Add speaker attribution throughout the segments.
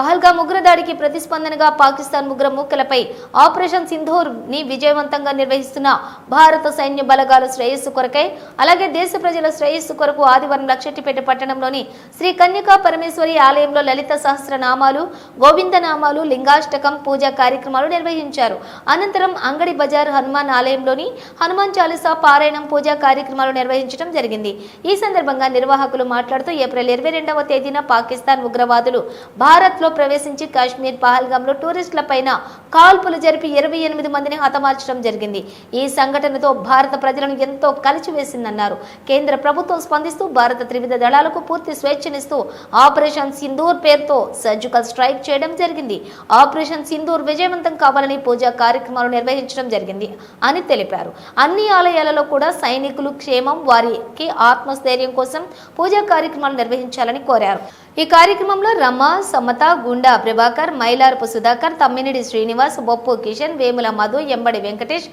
Speaker 1: పహల్గా ఉగ్రదాడికి ప్రతిస్పందనగా పాకిస్తాన్ ఉగ్ర మూకలపై ఆపరేషన్ సింధూర్ని విజయవంతంగా నిర్వహిస్తున్న భారత సైన్య బలగాల శ్రేయస్సు కొరకై అలాగే దేశ ప్రజల శ్రేయస్సు కొరకు ఆదివారం లక్షటిపేట పట్టణంలోని శ్రీ కన్యకా పరమేశ్వరి ఆలయంలో లలిత సహస్రనామాలు గోవిందనామాలు లింగాష్టకం పూజా కార్యక్రమాలు నిర్వహించారు. అనంతరం అంగడి బజార్ హనుమాన్ ఆలయంలోని హనుమాన్ చాలీసా పారాయణం పూజా కార్యక్రమాలు నిర్వహించడం జరిగింది. ఈ సందర్భంగా నిర్వాహకులు మాట్లాడుతూ ఏప్రిల్ ఇరవై రెండవ తేదీన పాకిస్తాన్ ఉగ్రవాదులు భారత్లో ప్రవేశించి కాశ్మీర్ పహల్గాంలో టూరిస్టుల పైన కాల్పులు జరిపి ఇరవై ఎనిమిది మందిని హతమార్చడం జరిగింది. ఈ సంఘటనతో భారత ప్రజలను ఎంతో కలిచివేసిందన్నారు కేంద్ర ప్రభుత్వం స్పందిస్తూ భారత త్రివిధ దళాలకు పూర్తి స్వేచ్ఛనిస్తూ ఆపరేషన్ సింధూర్ పేరుతో సర్జికల్ స్ట్రైక్ చేయడం జరిగింది. ఆపరేషన్ సింధూర్ విజయవంతం కావాలని పూజా కార్యక్రమాలు నిర్వహించడం జరిగింది అని తెలిపారు. అన్ని ఆలయాలలో కూడా సైనికులు క్షేమం వారికి ఆత్మస్థైర్యం కోసం పూజా కార్యక్రమాలు నిర్వహించాలని కోరారు. ఈ కార్యక్రమంలో రమ సమత గుండా ప్రభాకర్ మైలారపు సుధాకర్ తమ్మినిడి శ్రీనివాస్ బొప్పు కిషన్ వేముల మధు ఎంబడి వెంకటేష్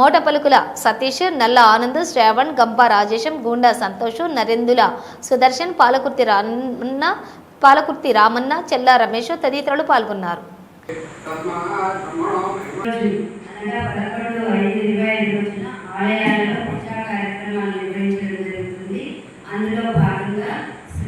Speaker 1: మోటపలుకుల సతీష్ నల్ల ఆనంద్ శ్రావణ్ గంప రాజేశం గుండా సంతోష్ నరేందుల సుదర్శన్ పాలకుర్తి రామన్న పాలకుర్తి రామన్న చెల్లా రమేష్ తదితరులు పాల్గొన్నారు.
Speaker 2: ఆలయాలలో పూజా కార్యక్రమాలు నిర్వహించడం జరుగుతుంది. అందులో భాగంగా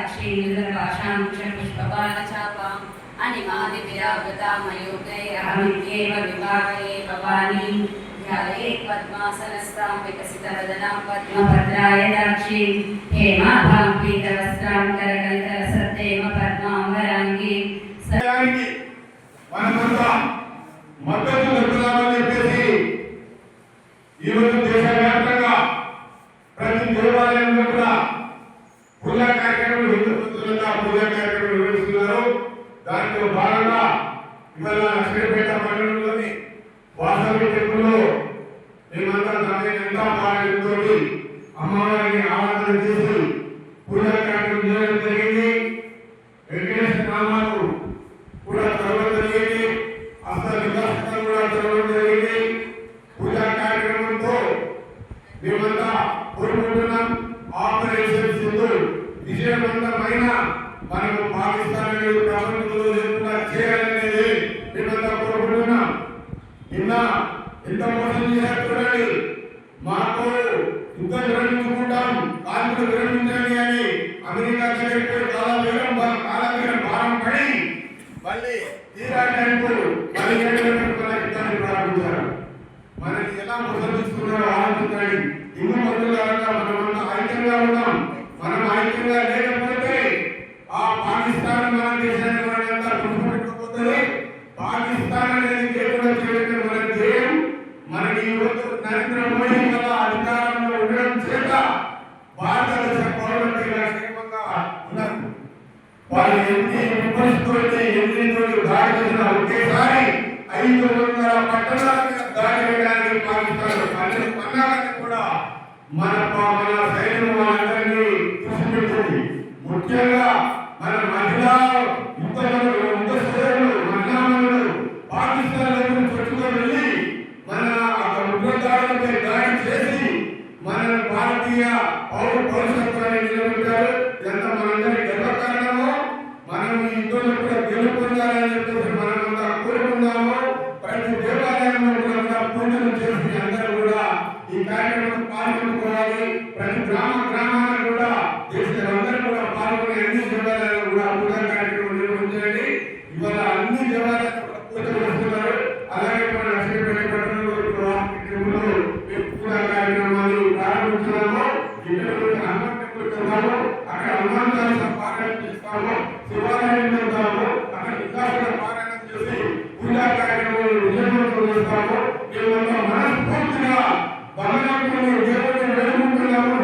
Speaker 2: గణాతరంగితాక్షీం నిరపాశాం పుష్పపాలచాపాం అనిమాది విరావృతామయోగైరహమిత్యేవ విభాగయే భవానీ ధ్యాయేత్ పద్మాసనస్తాం వికసితవదనాం పద్మభద్రాయ దాక్షీం హేమాభాం పీతవస్త్రాం కరకలితరసత్తేమ పద్మాంబరాంగి
Speaker 3: సహాయానికి మనమంతా మద్దతు తెలుపుదామని చెప్పేసి ఈరోజు దేశవ్యాప్తంగా ప్రతి దేవాలయంలో కూడా పూజా కార్యక్రమం హిందూ భక్తులంతా పూజా కార్యక్రమం నిర్వహిస్తున్నారు. దాంట్లో భాగంగా ఇవాళ లక్ష్మీపేట మండలంలోని వాసవి టెంపుల్లో మేమంతా సమయం పాలనతో అమ్మవారిని ఆరాధన చేసి పూజా కార్యక్రమం చేయడం జరిగింది. వెంకటేశ్వర నామాలు కూడా చదవడం జరిగింది. అస్త వికాసం కూడా చదవడం జరిగింది. పూజా కార్యక్రమంతో మేమంతా కోరుకుంటున్నాం. ఆపరేషన్ విజయవంతమైన మనకు పాకిస్తాన్ అనేది ప్రపంచంలో లేకుండా చేయాలనేది మేమంతా కోరుకుంటున్నాం నిన్న ఎంత మోసం చేశారు చూడండి. మాకు యుద్ధం విరమించుకుంటాం కార్మికులు విరమించండి అని అమెరికా దగ్గరికి కాలవేగం భారం పడి మళ్ళీ తీరాటానికి మళ్ళీ ప్రారంభించారు మనకి ఎలా మోసం తీసుకున్నారో ఆలోచించండి. పాకిస్తాన్ అనేది చేయడం మన ధ్యేయం. మనకి నరేంద్ర మోడీ వల్ల అధికారంలో ఉండడం చేత భారతదేశ పౌరులకి క్షేమంగా ఉన్నారు. వాళ్ళు ఎన్ని విమర్శిస్తుంటే ఎన్ని రోజులు దాడి చేసిన ఒకేసారి ఐదు వందల పట్టణాల మీద దాడి వేయడానికి పాకిస్తాన్ పన్నెండు పన్నాలని కూడా మన మన సైన్యం వాళ్ళందరినీ ముఖ్యంగా మన మహిళా యుద్ధంలో తీసుకున్నాము గిడ్డల అక్కడ హనుమాన్ చాలీస చేస్తాము శివాలయం వెళ్తాము అక్కడ వికాసం పారాయణం చేసి పూజా కార్యక్రమాలు విజయవంతం చేస్తాము మేమంతా మనస్ఫూర్తిగా బలగాపురం విజయవంతం వేడుకుంటున్నాము